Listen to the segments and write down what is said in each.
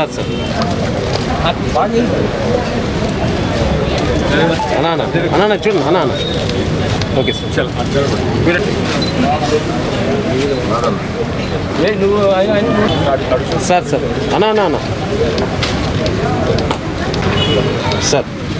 Sir sir అన్నా అన్న అన్నా అన్న చూడండి అన్నా అన్న ఓకే సార్ సార్ సార్ అన్నా అన్నా అన్న సార్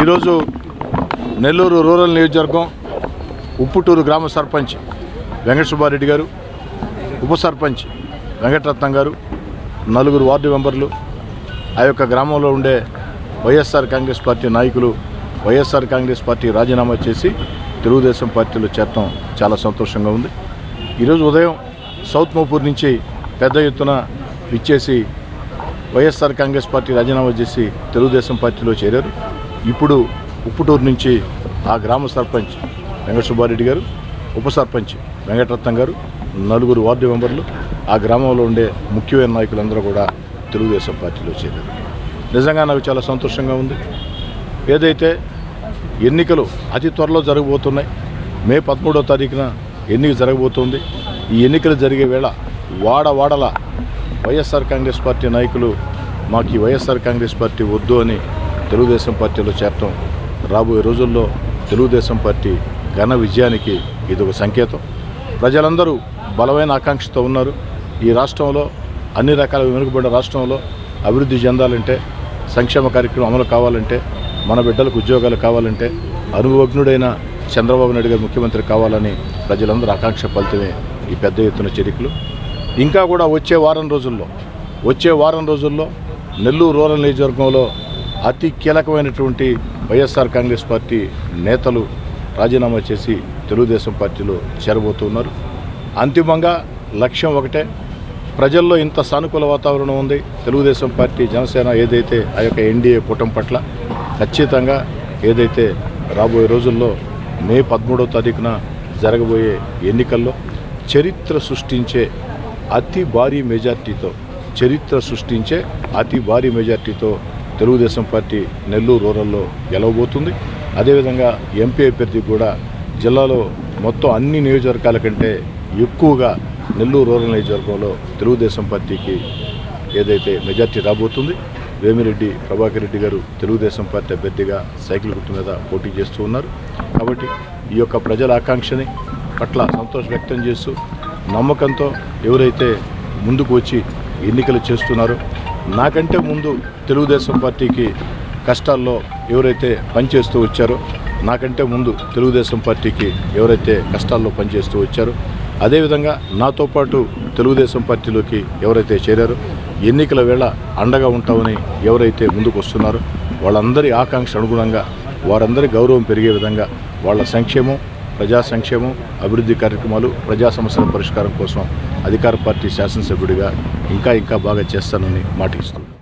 ఈరోజు నెల్లూరు రూరల్ నియోజకవర్గం ఉప్పుటూరు గ్రామ సర్పంచ్ వెంకట సుబ్బారెడ్డి గారు ఉప సర్పంచ్ వెంకటరత్నం గారు నలుగురు వార్డు మెంబర్లు ఆ యొక్క గ్రామంలో ఉండే వైఎస్ఆర్ కాంగ్రెస్ పార్టీ నాయకులు వైఎస్ఆర్ కాంగ్రెస్ పార్టీ రాజీనామా చేసి తెలుగుదేశం పార్టీలో చేరటం చాలా సంతోషంగా ఉంది. ఈరోజు ఉదయం సౌత్ మోపూర్ నుంచి పెద్ద ఎత్తున ఇచ్చేసి వైఎస్ఆర్ కాంగ్రెస్ పార్టీ రాజీనామా చేసి తెలుగుదేశం పార్టీలో చేరారు. ఇప్పుడు ఉప్పుటూరు నుంచి ఆ గ్రామ సర్పంచ్ వెంకట సుబ్బారెడ్డి గారు ఉప సర్పంచ్ వెంకటరత్నం గారు నలుగురు వార్డు మెంబర్లు ఆ గ్రామంలో ఉండే ముఖ్యమైన నాయకులందరూ కూడా తెలుగుదేశం పార్టీలో చేరారు. నిజంగా నాకు చాలా సంతోషంగా ఉంది. ఏదైతే ఎన్నికలు అతి త్వరలో జరగబోతున్నాయి మే పదమూడో తారీఖున ఎన్నిక జరగబోతోంది. ఈ ఎన్నికలు జరిగే వేళ వాడ వాడల వైఎస్ఆర్ కాంగ్రెస్ పార్టీ నాయకులు మాకు ఈ వైఎస్ఆర్ కాంగ్రెస్ పార్టీ వద్దు అని తెలుగుదేశం పార్టీలో చేరటం రాబోయే రోజుల్లో తెలుగుదేశం పార్టీ ఘన విజయానికి ఇది ఒక సంకేతం. ప్రజలందరూ బలమైన ఆకాంక్షతో ఉన్నారు. ఈ రాష్ట్రంలో అన్ని రకాల వెనుకబడిన రాష్ట్రంలో అభివృద్ధి చెందాలంటే సంక్షేమ కార్యక్రమం అమలు కావాలంటే మన బిడ్డలకు ఉద్యోగాలు కావాలంటే అనుభవజ్ఞుడైన చంద్రబాబు నాయుడు గారు ముఖ్యమంత్రి కావాలని ప్రజలందరూ ఆకాంక్ష ఫలితమే ఈ పెద్ద ఎత్తున చరికలు. ఇంకా కూడా వచ్చే వారం రోజుల్లో వచ్చే వారం రోజుల్లో నెల్లూరు రూరల్ నియోజకవర్గంలో అతి కీలకమైనటువంటి వైఎస్ఆర్ కాంగ్రెస్ పార్టీ నేతలు రాజీనామా చేసి తెలుగుదేశం పార్టీలో చేరబోతున్నారు. అంతిమంగా లక్ష్యం ఒకటే ప్రజల్లో ఇంత సానుకూల వాతావరణం ఉంది. తెలుగుదేశం పార్టీ జనసేన ఏదైతే ఆ యొక్క ఎన్డీఏ కూటమి పట్ల ఖచ్చితంగా ఏదైతే రాబోయే రోజుల్లో మే పదమూడవ తారీఖున జరగబోయే ఎన్నికల్లో చరిత్ర సృష్టించే అతి భారీ మెజార్టీతో చరిత్ర సృష్టించే అతి భారీ మెజార్టీతో తెలుగుదేశం పార్టీ నెల్లూరు రూరల్లో గెలవబోతుంది. అదేవిధంగా ఎంపీ అభ్యర్థి కూడా జిల్లాలో మొత్తం అన్ని నియోజకవర్గాల కంటే ఎక్కువగా నెల్లూరు రూరల్ నియోజకవర్గంలో తెలుగుదేశం పార్టీకి ఏదైతే మెజార్టీ రాబోతుంది వేమిరెడ్డి ప్రభాకర్ రెడ్డి గారు తెలుగుదేశం పార్టీ అభ్యర్థిగా సైకిల్ గుర్తు మీద పోటీ చేస్తూ ఉన్నారు. కాబట్టి ఈ యొక్క ప్రజల ఆకాంక్షని పట్ల సంతోషం వ్యక్తం చేస్తూ నమ్మకంతో ఎవరైతే ముందుకు వచ్చి ఎన్నికలు చేస్తున్నారో నాకంటే ముందు తెలుగుదేశం పార్టీకి కష్టాల్లో ఎవరైతే పనిచేస్తూ వచ్చారో నాకంటే ముందు తెలుగుదేశం పార్టీకి ఎవరైతే కష్టాల్లో పనిచేస్తూ వచ్చారో అదేవిధంగా నాతో పాటు తెలుగుదేశం పార్టీలోకి ఎవరైతే చేరారో ఎన్నికల వేళ అండగా ఉంటామని ఎవరైతే ముందుకు వస్తున్నారో వాళ్ళందరి ఆకాంక్ష అనుగుణంగా వారందరి గౌరవం పెరిగే విధంగా వాళ్ళ సంక్షేమం ప్రజా సంక్షేమం అభివృద్ధి కార్యక్రమాలు ప్రజా సమస్యల పరిష్కారం కోసం అధికార పార్టీ శాసనసభ్యుడిగా ఇంకా ఇంకా బాగా చేస్తానని మాటిస్తున్నాను